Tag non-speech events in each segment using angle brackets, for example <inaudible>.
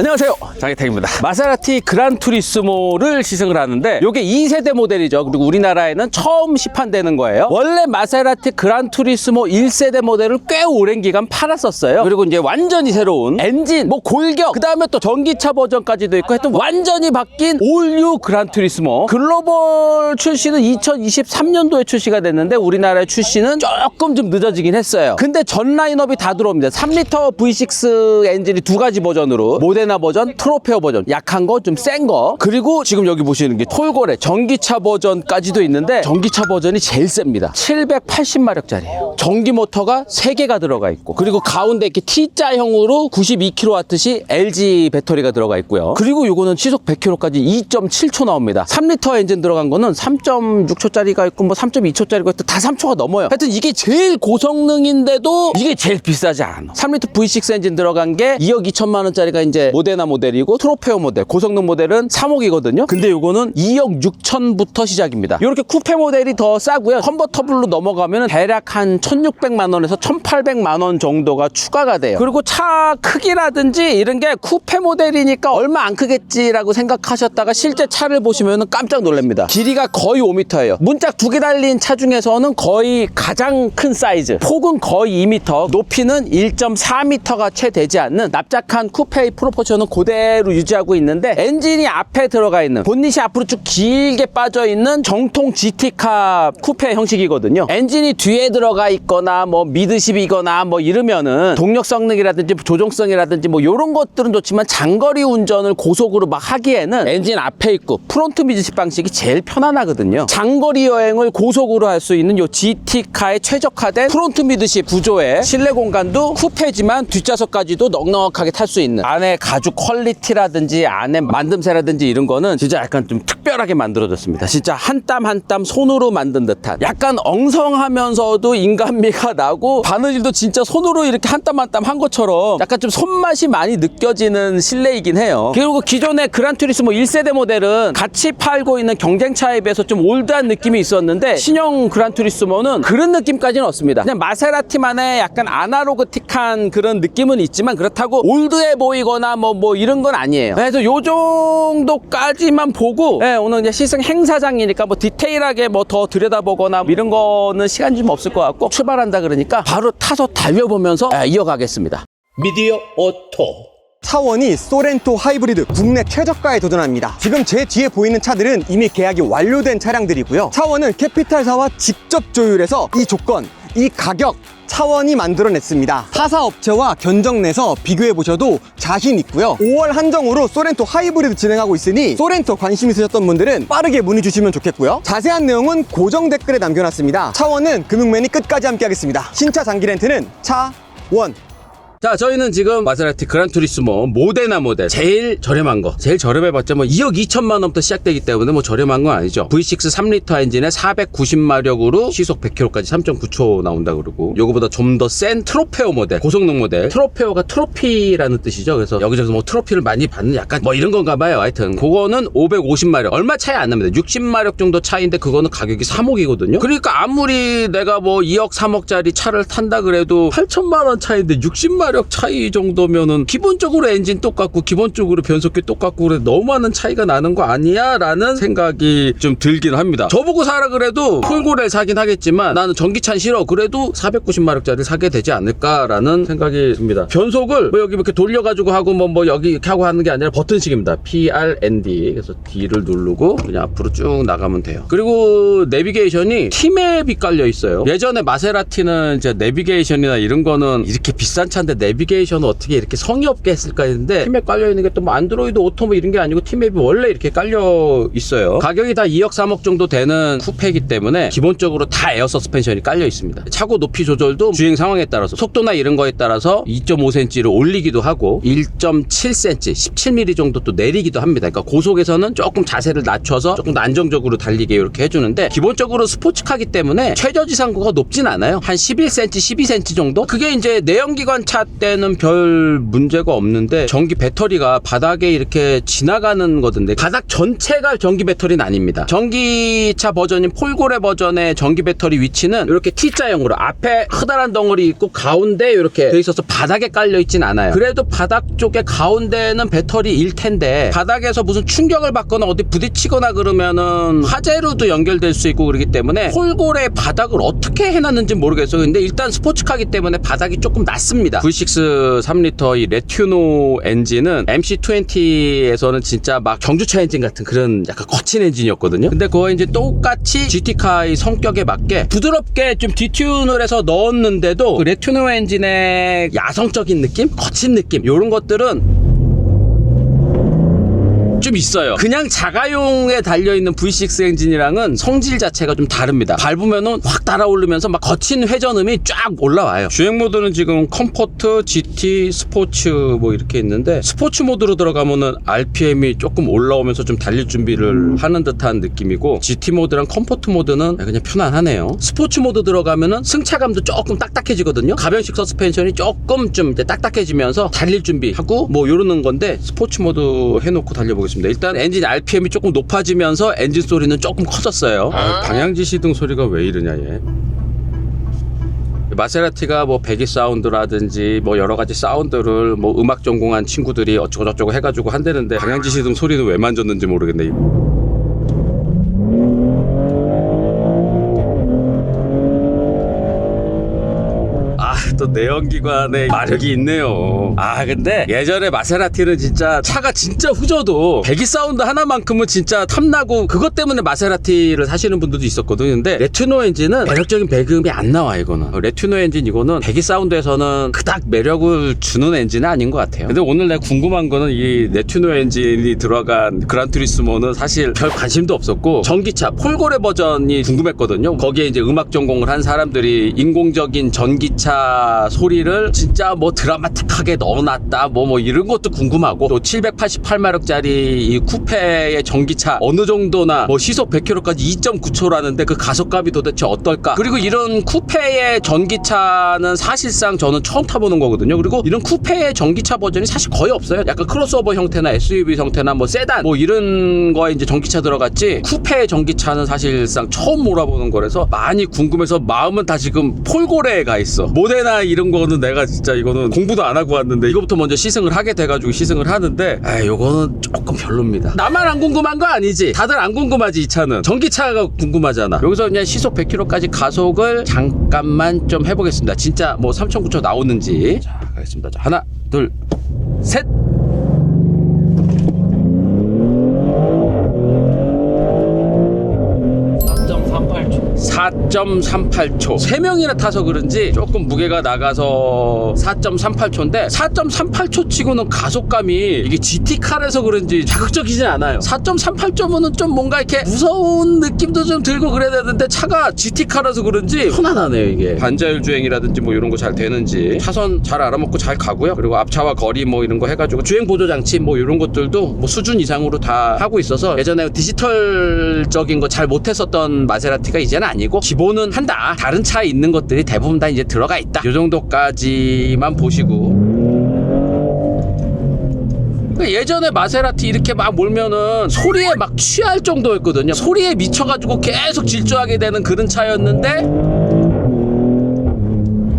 안녕하세요. 장혜택입니다. 마세라티 그란투리스모를 시승을 하는데 이게 2세대 모델이죠. 그리고 우리나라에는 처음 시판되는 거예요. 원래 마세라티 그란투리스모 1세대 모델을 꽤 오랜 기간 팔았었어요. 그리고 이제 완전히 새로운 엔진 뭐 골격 그 다음에 또 전기차 버전까지도 있고 하여튼 완전히 바뀐 올뉴 그란투리스모. 글로벌 출시는 2023년도에 출시가 됐는데 우리나라의 출시는 조금 좀 늦어지긴 했어요. 근데 전 라인업이 다 들어옵니다. 3리터 V6 엔진이 두 가지 버전으로 모 데나 버전, 트로페어 버전. 약한 거 좀 센 거. 그리고 지금 여기 보시는 게 톨고레 전기차 버전까지도 있는데 전기차 버전이 제일 셉니다. 780마력짜리예요. 전기 모터가 3개가 들어가 있고 그리고 가운데 이렇게 T자형으로 92kW시 LG 배터리가 들어가 있고요. 그리고 이거는 시속 100km까지 2.7초 나옵니다. 3리터 엔진 들어간 거는 3.6초짜리가 있고 뭐 3.2초짜리가 있고 다 3초가 넘어요. 하여튼 이게 제일 고성능인데도 이게 제일 비싸지 않아. 3리터 V6 엔진 들어간 게 2억 2천만 원짜리가 이제 모데나 모델이고 트로페어 모델 고성능 모델은 3억이거든요. 근데 요거는 2억 6천부터 시작입니다. 이렇게 쿠페 모델이 더 싸고요. 컨버터블로 넘어가면 대략 한 1600만 원에서 1800만 원 정도가 추가가 돼요. 그리고 차 크기라든지 이런 게 쿠페 모델이니까 얼마 안 크겠지라고 생각하셨다가 실제 차를 보시면 깜짝 놀랍니다. 길이가 거의 5m예요. 문짝 두 개 달린 차 중에서는 거의 가장 큰 사이즈 폭은 거의 2m 높이는 1.4m가 채 되지 않는 납작한 쿠페의 프로포션 은 그대로 유지하고 있는데 엔진이 앞에 들어가 있는 본닛이 앞으로 쭉 길게 빠져 있는 정통 GT카 쿠페 형식이거든요. 엔진이 뒤에 들어가 있거나 뭐 미드십이거나 뭐 이러면은 동력 성능이라든지 조종성이라든지 뭐 이런 것들은 좋지만 장거리 운전을 고속으로 막 하기에는 엔진 앞에 있고 프론트 미드십 방식이 제일 편안하거든요. 장거리 여행을 고속으로 할 수 있는 요 GT카에 최적화된 프론트 미드십 구조의 실내 공간도 쿠페지만 뒷좌석까지도 넉넉하게 탈 수 있는 안에 가죽 퀄리티라든지 안에 만듦새라든지 이런 거는 진짜 약간 좀 특별하게 만들어졌습니다. 진짜 한 땀 한 땀 손으로 만든 듯한. 약간 엉성하면서도 인간미가 나고 바느질도 진짜 손으로 이렇게 한 땀 한 땀 한 것처럼 약간 좀 손맛이 많이 느껴지는 실내이긴 해요. 그리고 기존의 그란투리스모 1세대 모델은 같이 팔고 있는 경쟁차에 비해서 좀 올드한 느낌이 있었는데 신형 그란투리스모는 그런 느낌까지는 없습니다. 그냥 마세라티만의 약간 아날로그틱한 그런 느낌은 있지만 그렇다고 올드해 보이거나 뭐, 뭐 이런 건 아니에요 그래서 요 정도까지만 보고 예, 오늘 이제 시승 행사장이니까 뭐 디테일하게 뭐 더 들여다보거나 뭐 이런 거는 시간이 좀 없을 것 같고 출발한다 그러니까 바로 타서 달려보면서 예, 이어가겠습니다 미디어 오토 차원이 소렌토 하이브리드 국내 최저가에 도전합니다. 지금 제 뒤에 보이는 차들은 이미 계약이 완료된 차량들이고요. 차원은 캐피탈사와 직접 조율해서 이 조건, 이 가격 차원이 만들어냈습니다. 타사 업체와 견적 내서 비교해 보셔도 자신 있고요. 5월 한정으로 소렌토 하이브리드 진행하고 있으니 소렌토 관심 있으셨던 분들은 빠르게 문의 주시면 좋겠고요. 자세한 내용은 고정 댓글에 남겨놨습니다. 차원은 금융맨이 끝까지 함께하겠습니다. 신차 장기 렌트는 차원. 자, 저희는 지금 마세라티 그란투리스모 모데나 모델 제일 저렴한 거. 제일 저렴해봤자 뭐 2억 2천만 원부터 시작되기 때문에 뭐 저렴한 건 아니죠. V6 3리터 엔진에 490마력으로 시속 100km까지 3.9초 나온다 그러고 요거보다 좀 더 센 트로페오 모델, 고성능 모델. 트로페오가 트로피라는 뜻이죠. 그래서 여기저기서 뭐 트로피를 많이 받는 약간 뭐 이런 건가 봐요. 하여튼 그거는 550마력. 얼마 차이 안 납니다. 60마력 정도 차이인데 그거는 가격이 3억이거든요. 그러니까 아무리 내가 뭐 2억 3억짜리 차를 탄다 그래도 8천만 원 차이인데 60마력 차이 정도면은 기본적으로 엔진 똑같고 기본적으로 변속기 똑같고 그래 너무 많은 차이가 나는 거 아니야? 라는 생각이 좀 들긴 합니다. 저보고 사라 그래도 폴고를 사긴 하겠지만 나는 전기차 싫어. 그래도 490마력짜리 사게 되지 않을까라는 생각이 듭니다. 변속을 뭐 여기 이렇게 돌려가지고 하고 뭐, 뭐 여기 이렇게 하고 하는 게 아니라 버튼식입니다. PRND. 그래서 D를 누르고 그냥 앞으로 쭉 나가면 돼요. 그리고 내비게이션이 T맵이 깔려 있어요. 예전에 마세라티는 이제 내비게이션이나 이런 거는 이렇게 비싼 차인데 내비게이션을 어떻게 이렇게 성의 없게 했을까 했는데 T맵 깔려 있는 게 또 뭐 안드로이드 오토 뭐 이런 게 아니고 T맵이 원래 이렇게 깔려 있어요. 가격이 다 2억 3억 정도 되는 쿠페이기 때문에 기본적으로 다 에어 서스펜션이 깔려 있습니다. 차고 높이 조절도 주행 상황에 따라서 속도나 이런 거에 따라서 2.5cm를 올리기도 하고 1.7cm, 17mm 정도 또 내리기도 합니다. 그러니까 고속에서는 조금 자세를 낮춰서 조금 더 안정적으로 달리게 이렇게 해주는데 기본적으로 스포츠카기 때문에 최저 지상고가 높진 않아요. 한 11cm, 12cm 정도? 그게 이제 내연기관 차 때는 별 문제가 없는데 전기 배터리가 바닥에 이렇게 지나가는 거던데 바닥 전체가 전기 배터리는 아닙니다. 전기차 버전인 폴고레 버전의 전기 배터리 위치는 이렇게 T자형으로 앞에 커다란 덩어리 있고 가운데 이렇게 돼 있어서 바닥에 깔려 있진 않아요. 그래도 바닥 쪽에 가운데는 배터리일 텐데 바닥에서 무슨 충격을 받거나 어디 부딪히거나 그러면은 화재로도 연결될 수 있고 그러기 때문에 폴고레 바닥을 어떻게 해놨는지 모르겠어요. 근데 일단 스포츠카기 때문에 바닥이 조금 낮습니다. V6 3리터 이 레튜노 엔진은 MC20에서는 진짜 막 경주차 엔진 같은 그런 약간 거친 엔진이었거든요. 근데 그거 이제 똑같이 GT카의 성격에 맞게 부드럽게 좀 디튠을 해서 넣었는데도 그 레튜노 엔진의 야성적인 느낌, 거친 느낌 이런 것들은 좀 있어요. 그냥 자가용에 달려있는 V6 엔진이랑은 성질 자체가 좀 다릅니다. 밟으면은 확 달아오르면서 막 거친 회전음이 쫙 올라와요. 주행 모드는 지금 컴포트, GT, 스포츠 뭐 이렇게 있는데 스포츠 모드로 들어가면은 RPM이 조금 올라오면서 좀 달릴 준비를 하는 듯한 느낌이고 GT 모드랑 컴포트 모드는 그냥 편안하네요. 스포츠 모드 들어가면은 승차감도 조금 딱딱해지거든요. 가변식 서스펜션이 조금 좀 이제 딱딱해지면서 달릴 준비하고 뭐 이러는 건데 스포츠 모드 해놓고 달려보겠습니다. 일단 엔진 RPM이 조금 높아지면서 엔진 소리는 조금 커졌어요. 아, 방향지 시등 소리가 왜 이러냐 얘. 마세라티가 뭐 배기 사운드라든지 뭐 여러 가지 사운드를 뭐 음악 전공한 친구들이 어쩌고 저쩌고 해가지고 한대는데 방향지 시등 소리는 왜 만졌는지 모르겠네. 아, 또 내연기관에 마력이 있네요. 아, 근데 예전에 마세라티는 진짜 차가 진짜 후져도 배기 사운드 하나만큼은 진짜 탐나고 그것 때문에 마세라티를 사시는 분들도 있었거든요. 근데 레튜노 엔진은 매력적인 배기음이 안 나와, 이거는. 레튜노 엔진 이거는 배기 사운드에서는 그닥 매력을 주는 엔진은 아닌 것 같아요. 근데 오늘 내가 궁금한 거는 이 레튜노 엔진이 들어간 그란투리스모는 사실 별 관심도 없었고 전기차 폴고레 버전이 궁금했거든요. 거기에 이제 음악 전공을 한 사람들이 인공적인 전기차 소리를 진짜 뭐 드라마틱하게 넣어놨다 뭐뭐 이런 것도 궁금하고 또 788마력짜리 이 쿠페의 전기차 어느 정도나 뭐 시속 100km까지 2.9초라는데 그 가속감이 도대체 어떨까? 그리고 이런 쿠페의 전기차는 사실상 저는 처음 타보는 거거든요. 그리고 이런 쿠페의 전기차 버전이 사실 거의 없어요. 약간 크로스오버 형태나 SUV 형태나 뭐 세단 뭐 이런 거에 이제 전기차 들어갔지 쿠페 전기차는 사실상 처음 몰아보는 거라서 많이 궁금해서 마음은 다 지금 폴고레에 가 있어. 모데나 이런 거는 내가 진짜 이거는 공부도 안 하고 왔는데 이거부터 먼저 시승을 하게 돼가지고 시승을 하는데 아 요거는 조금 별로입니다. 나만 안 궁금한 거 아니지? 다들 안 궁금하지 이 차는? 전기차가 궁금하잖아. 여기서 그냥 시속 100km까지 가속을 잠깐만 좀 해보겠습니다. 진짜 뭐 3,900 나오는지. 자 가겠습니다. 자 하나 둘셋 4.38초. 3명이나 타서 그런지 조금 무게가 나가서 4.38초인데 4.38초 치고는 가속감이 이게 GT칼에서 그런지 자극적이진 않아요. 4.38초면은 좀 뭔가 이렇게 무서운 느낌도 좀 들고 그래야 되는데 차가 GT칼에서 그런지 편안하네요 이게. 반자율 주행이라든지 뭐 이런 거 잘 되는지. 차선 잘 알아먹고 잘 가고요. 그리고 앞차와 거리 뭐 이런 거 해가지고 주행 보조 장치 뭐 이런 것들도 뭐 수준 이상으로 다 하고 있어서 예전에 디지털적인 거 잘 못했었던 마세라티가 이제는 아니고 기본은 한다 다른 차에 있는 것들이 대부분 다 이제 들어가 있다 이 정도까지만 보시고 그러니까 예전에 마세라티 이렇게 막 몰면은 소리에 막 취할 정도였거든요. 소리에 미쳐가지고 계속 질주하게 되는 그런 차였는데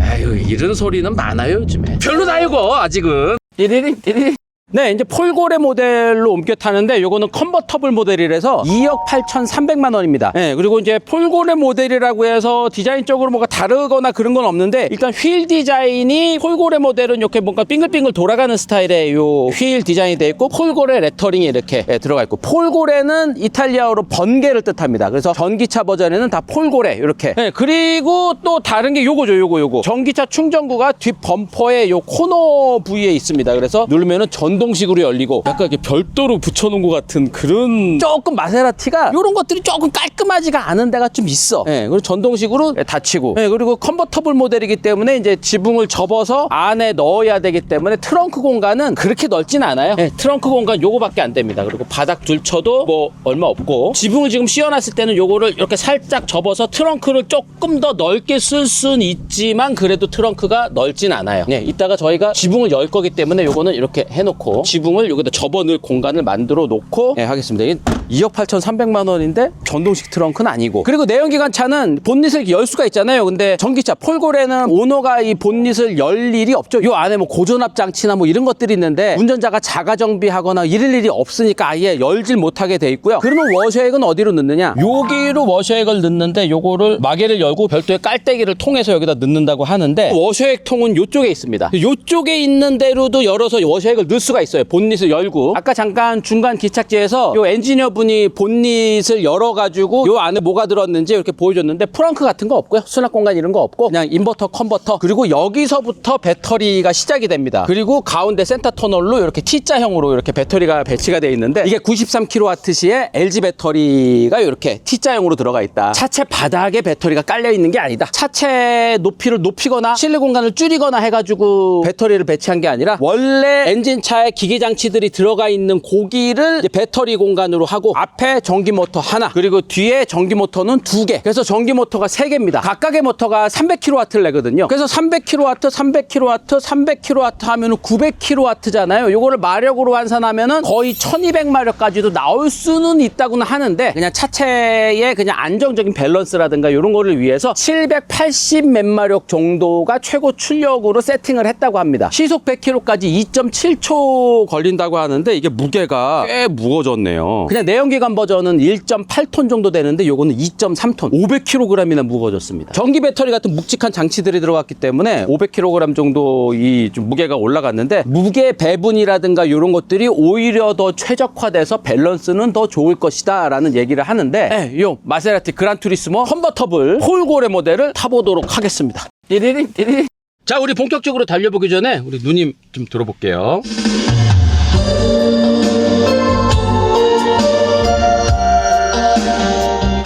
에휴 이런 소리는 많아요 요즘에. 별로 다 이거 아직은. 띠리링 띠리링. 네, 이제 폴고레 모델로 옮겨 타는데 요거는 컨버터블 모델이라서 2억 8,300만 원입니다. 네, 그리고 이제 폴고레 모델이라고 해서 디자인적으로 뭐가 다르거나 그런 건 없는데 일단 휠 디자인이 폴고레 모델은 이렇게 뭔가 빙글빙글 돌아가는 스타일의 요 휠 디자인이 돼 있고 폴고레 레터링이 이렇게 예, 들어가 있고 폴고레는 이탈리아어로 번개를 뜻합니다. 그래서 전기차 버전에는 다 폴고레 이렇게. 네, 그리고 또 다른 게 요거죠, 요거 요거. 전기차 충전구가 뒷 범퍼의 요 코너 부위에 있습니다. 그래서 누르면은 전동 전동식으로 열리고 약간 이렇게 별도로 붙여놓은 것 같은 그런 조금 마세라티가 이런 것들이 조금 깔끔하지가 않은 데가 좀 있어. 예, 그리고 전동식으로 닫히고 예, 그리고 컨버터블 모델이기 때문에 이제 지붕을 접어서 안에 넣어야 되기 때문에 트렁크 공간은 그렇게 넓진 않아요. 예, 트렁크 공간 요거밖에 안 됩니다. 그리고 바닥 둘쳐도 뭐 얼마 없고 지붕을 지금 씌워놨을 때는 요거를 이렇게 살짝 접어서 트렁크를 조금 더 넓게 쓸 수는 있지만 그래도 트렁크가 넓진 않아요. 네, 이따가 저희가 지붕을 열 거기 때문에 요거는 이렇게 해놓고 지붕을 여기다 접어 넣을 공간을 만들어 놓고 예, 하겠습니다. 이게 2억 8,300만 원인데 전동식 트렁크는 아니고 그리고 내연기관 차는 본닛을 열 수가 있잖아요. 근데 전기차 폴골에는 오너가 이 본닛을 열 일이 없죠. 요 안에 뭐 고전압 장치나 뭐 이런 것들이 있는데 운전자가 자가 정비하거나 이럴 일이 없으니까 아예 열질 못하게 돼 있고요. 그러면 워셔액은 어디로 넣느냐? 여기로 워셔액을 넣는데 요거를 마개를 열고 별도의 깔때기를 통해서 여기다 넣는다고 하는데 워셔액 통은 요쪽에 있습니다. 요쪽에 있는 대로도 열어서 워셔액을 넣을 수가 있어요. 본닛을 열고 아까 잠깐 중간 기착지에서 요 엔지니어 분이 본닛을 열어가지고 요 안에 뭐가 들었는지 이렇게 보여줬는데 프렁크 같은 거 없고요. 수납 공간 이런 거 없고 그냥 인버터 컨버터 그리고 여기서부터 배터리가 시작이 됩니다. 그리고 가운데 센터 터널로 이렇게 T자형으로 이렇게 배터리가 배치가 되어 있는데 이게 93kW시의 LG 배터리가 이렇게 T자형으로 들어가 있다. 차체 바닥에 배터리가 깔려 있는 게 아니다. 차체 높이를 높이거나 실내 공간을 줄이거나 해가지고 배터리를 배치한 게 아니라 원래 엔진차에 기계 장치들이 들어가 있는 고기를 배터리 공간으로 하고 앞에 전기 모터 하나 그리고 뒤에 전기 모터는 두 개. 그래서 전기 모터가 세 개입니다. 각각의 모터가 300kW를 내거든요. 그래서 300kW, 300kW, 300kW 하면 은 900kW잖아요. 요거를 마력으로 환산하면 은 거의 1200마력까지도 나올 수는 있다고는 하는데 그냥 차체의 그냥 안정적인 밸런스라든가 이런 거를 위해서 780몇 마력 정도가 최고 출력으로 세팅을 했다고 합니다. 시속 100km까지 2.7초 걸린다고 하는데 이게 무게가 꽤 무거워졌네요. 그냥 내연기관 버전은 1.8톤 정도 되는데 요거는 2.3톤, 500kg이나 무거워졌습니다. 전기 배터리 같은 묵직한 장치들이 들어갔기 때문에 500kg 정도 이 좀 무게가 올라갔는데 무게 배분이라든가 이런 것들이 오히려 더 최적화돼서 밸런스는 더 좋을 것이다 라는 얘기를 하는데 네, 요 마세라티 그란투리스모 컨버터블 홀고래 모델을 타보도록 하겠습니다. 띠리링 띠리링. 자, 우리 본격적으로 달려보기 전에 우리 누님 좀 들어볼게요.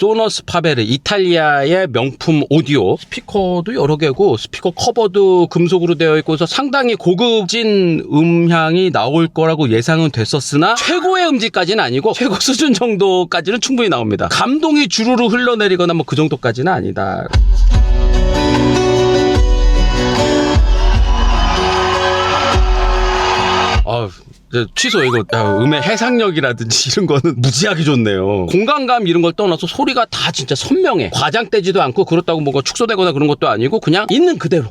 소너스 파베르 이탈리아의 명품 오디오. 스피커도 여러 개고 스피커 커버도 금속으로 되어 있고서 상당히 고급진 음향이 나올 거라고 예상은 됐었으나 최고의 음질까지는 아니고 최고 수준 정도까지는 충분히 나옵니다. 감동이 주르르 흘러내리거나 뭐 그 정도까지는 아니다. 아, 취소 이거 야, 음의 해상력이라든지 <laughs> 이런 거는 무지하게 좋네요. 공간감 이런 걸 떠나서 소리가 다 진짜 선명해. 과장되지도 않고 그렇다고 뭐가 축소되거나 그런 것도 아니고 그냥 있는 그대로.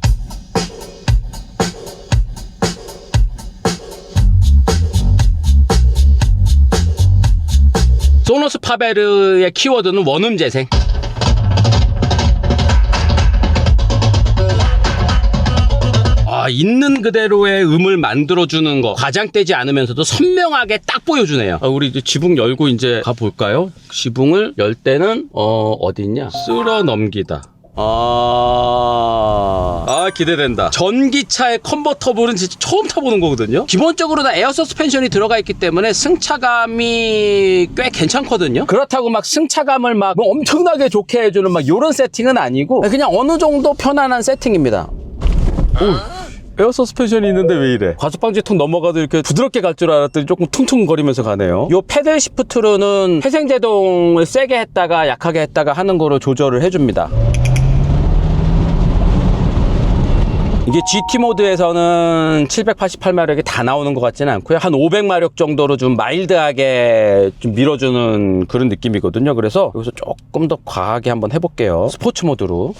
소노스 파베르의 키워드는 원음 재생. 아, 있는 그대로의 음을 만들어주는 거. 과장되지 않으면서도 선명하게 딱 보여주네요. 아, 우리 이제 지붕 열고 이제 가볼까요? 지붕을 열 때는, 어, 어디 있냐? 쓸어 넘기다. 아, 아, 기대된다. 전기차의 컨버터블은 진짜 처음 타보는 거거든요. 기본적으로 다 에어 서스펜션이 들어가 있기 때문에 승차감이 꽤 괜찮거든요. 그렇다고 막 승차감을 막뭐 엄청나게 좋게 해주는 막 이런 세팅은 아니고 그냥 어느 정도 편안한 세팅입니다. 에어 서스펜션이 있는데 왜 이래? 과속방지턱 넘어가도 이렇게 부드럽게 갈 줄 알았더니 조금 퉁퉁거리면서 가네요. 요 패들 시프트로는 회생제동을 세게 했다가 약하게 했다가 하는 거로 조절을 해줍니다. 이게 GT 모드에서는 788마력이 다 나오는 것 같지는 않고요. 한 500마력 정도로 좀 마일드하게 좀 밀어주는 그런 느낌이거든요. 그래서 여기서 조금 더 과하게 한번 해볼게요. 스포츠 모드로.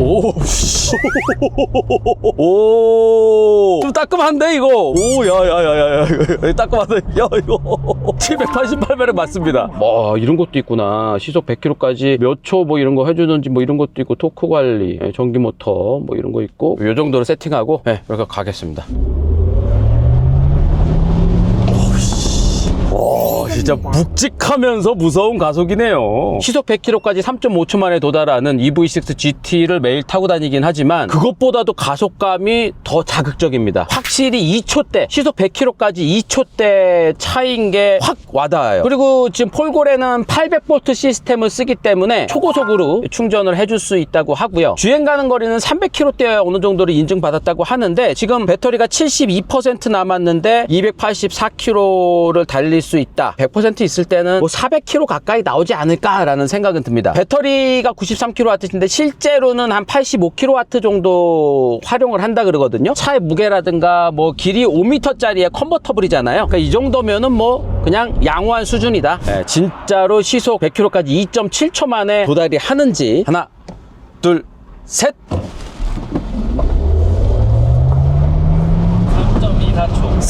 오, 씨. 오, 좀 따끔한데 이거. 오, 야, 야, 야, 야, 야, 따끔한데, 야, 이거 788마력 맞습니다. 뭐 이런 것도 있구나. 시속 100km까지 몇 초 뭐 이런 거 해주는지 뭐 이런 것도 있고 토크 관리, 예, 전기 모터 뭐 이런 거 있고 요 정도로 세팅하고, 예, 이렇게 가겠습니다. 오, 진짜 묵직하면서 무서운 가속이네요. 시속 100km까지 3.5초 만에 도달하는 EV6 GT를 매일 타고 다니긴 하지만 그것보다도 가속감이 더 자극적입니다. 확실히 2초대, 시속 100km까지 2초대 차인 게 확 와닿아요. 그리고 지금 폴골에는 800V 시스템을 쓰기 때문에 초고속으로 충전을 해줄 수 있다고 하고요. 주행 가는 거리는 300km대에 어느 정도로 인증받았다고 하는데 지금 배터리가 72% 남았는데 284km를 달릴 수 있다. 100% 있을 때는 뭐 400km 가까이 나오지 않을까라는 생각은 듭니다. 배터리가 93kW인데 실제로는 한 85kW 정도 활용을 한다 그러거든요. 차의 무게라든가 뭐 길이 5m짜리의 컨버터블이잖아요. 그러니까 이 정도면은 뭐 그냥 양호한 수준이다. 예, 진짜로 시속 100km까지 2.7초 만에 도달이 하는지 하나, 둘, 셋.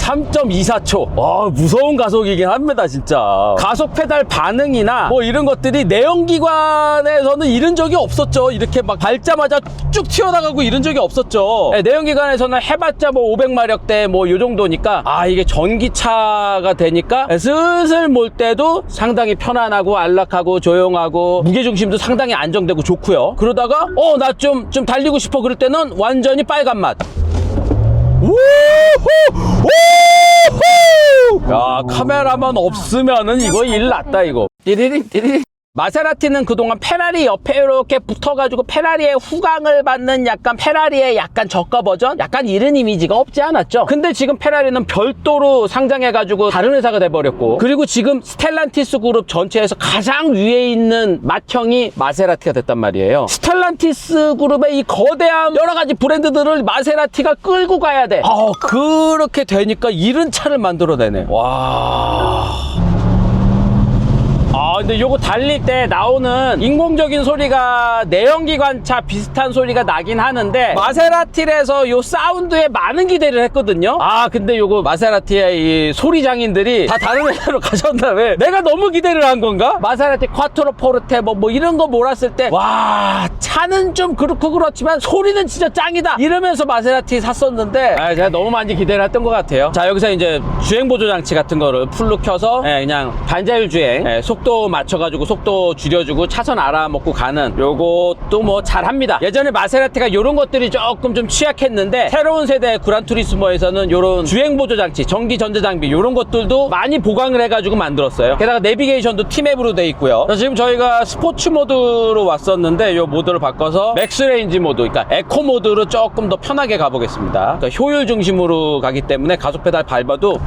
3.24초. 와, 무서운 가속이긴 합니다, 진짜. 가속 페달 반응이나 뭐 이런 것들이 내연기관에서는 이런 적이 없었죠. 이렇게 막 밟자마자 쭉 튀어나가고 이런 적이 없었죠. 네, 내연기관에서는 해봤자 뭐 500마력대 뭐 요 정도니까 아, 이게 전기차가 되니까 슬슬 몰 때도 상당히 편안하고 안락하고 조용하고 무게중심도 상당히 안정되고 좋고요. 그러다가 어, 나 좀, 좀 달리고 싶어 그럴 때는 완전히 빨간 맛. 우후! 우후! 야, 카메라만 없으면은 이거 일 났다, 이거. 띠리링, 띠리링. 마세라티는 그동안 페라리 옆에 이렇게 붙어가지고 페라리의 후광을 받는 약간 페라리의 약간 저가 버전? 약간 이런 이미지가 없지 않았죠? 근데 지금 페라리는 별도로 상장해가지고 다른 회사가 돼버렸고 그리고 지금 스텔란티스 그룹 전체에서 가장 위에 있는 맏형이 마세라티가 됐단 말이에요. 스텔란티스 그룹의 이 거대한 여러 가지 브랜드들을 마세라티가 끌고 가야 돼. 아, 그렇게 되니까 이런 차를 만들어내네. 와. 아 근데 요거 달릴 때 나오는 인공적인 소리가 내연기관차 비슷한 소리가 나긴 하는데 마세라티에서 요 사운드에 많은 기대를 했거든요. 아 근데 요거 마세라티의 이 소리 장인들이 다 다른 회사로 <laughs> 가셨나 왜? 내가 너무 기대를 한 건가? 마세라티 콰트로 포르테 뭐, 뭐 이런 거 몰았을 때 와 차는 좀 그렇고 그렇지만 소리는 진짜 짱이다 이러면서 마세라티 샀었는데 아, 제가 너무 많이 기대를 했던 것 같아요. 자 여기서 이제 주행 보조 장치 같은 거를 풀로 켜서 예, 그냥 반자율 주행 예, 속도 맞춰가지고 속도 줄여주고 차선 알아먹고 가는 요것도 뭐 잘합니다. 예전에 마세라티가 요런 것들이 조금 좀 취약했는데 새로운 세대 구란투리스모에서는 요런 주행 보조 장치 전기 전자 장비 요런 것들도 많이 보강을 해가지고 만들었어요. 게다가 내비게이션도 티맵으로 돼 있고요. 자, 지금 저희가 스포츠 모드로 왔었는데 요 모드를 바꿔서 맥스 레인지 모드 그러니까 에코 모드로 조금 더 편하게 가보겠습니다. 그러니까 효율 중심으로 가기 때문에 가속 페달 밟아도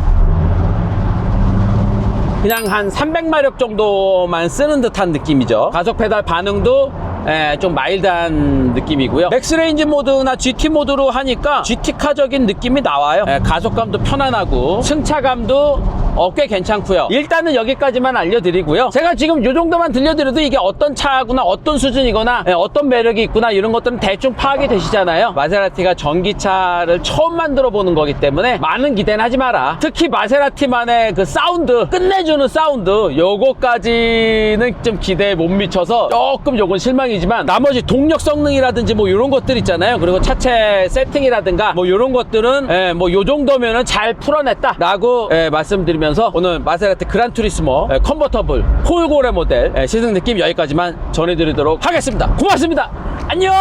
그냥 한 300마력 정도만 쓰는 듯한 느낌이죠. 가속 페달 반응도 예, 좀 마일드한 느낌이고요. 맥스레인지 모드나 GT 모드로 하니까 GT카적인 느낌이 나와요. 예, 가속감도 편안하고 승차감도 어, 꽤 괜찮고요. 일단은 여기까지만 알려드리고요. 제가 지금 이 정도만 들려드려도 이게 어떤 차구나 어떤 수준이거나 예, 어떤 매력이 있구나 이런 것들은 대충 파악이 되시잖아요. 마세라티가 전기차를 처음 만들어 보는 거기 때문에 많은 기대는 하지 마라. 특히 마세라티만의 그 사운드 끝내주는 사운드 요거까지는 좀 기대에 못 미쳐서 조금 요건 실망이지만 나머지 동력 성능이라든지 뭐 이런 것들 있잖아요. 그리고 차체 세팅이라든가 뭐 이런 것들은 예, 뭐요 정도면은 잘 풀어냈다 라고 예, 말씀드리면 서 오늘 마세라티 그란투리스모 예, 컨버터블 폴고레 모델 예, 시승 느낌 여기까지만 전해드리도록 하겠습니다. 고맙습니다. 안녕.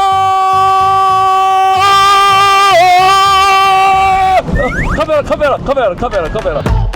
카메라 카메라 카메라 카메라 카메라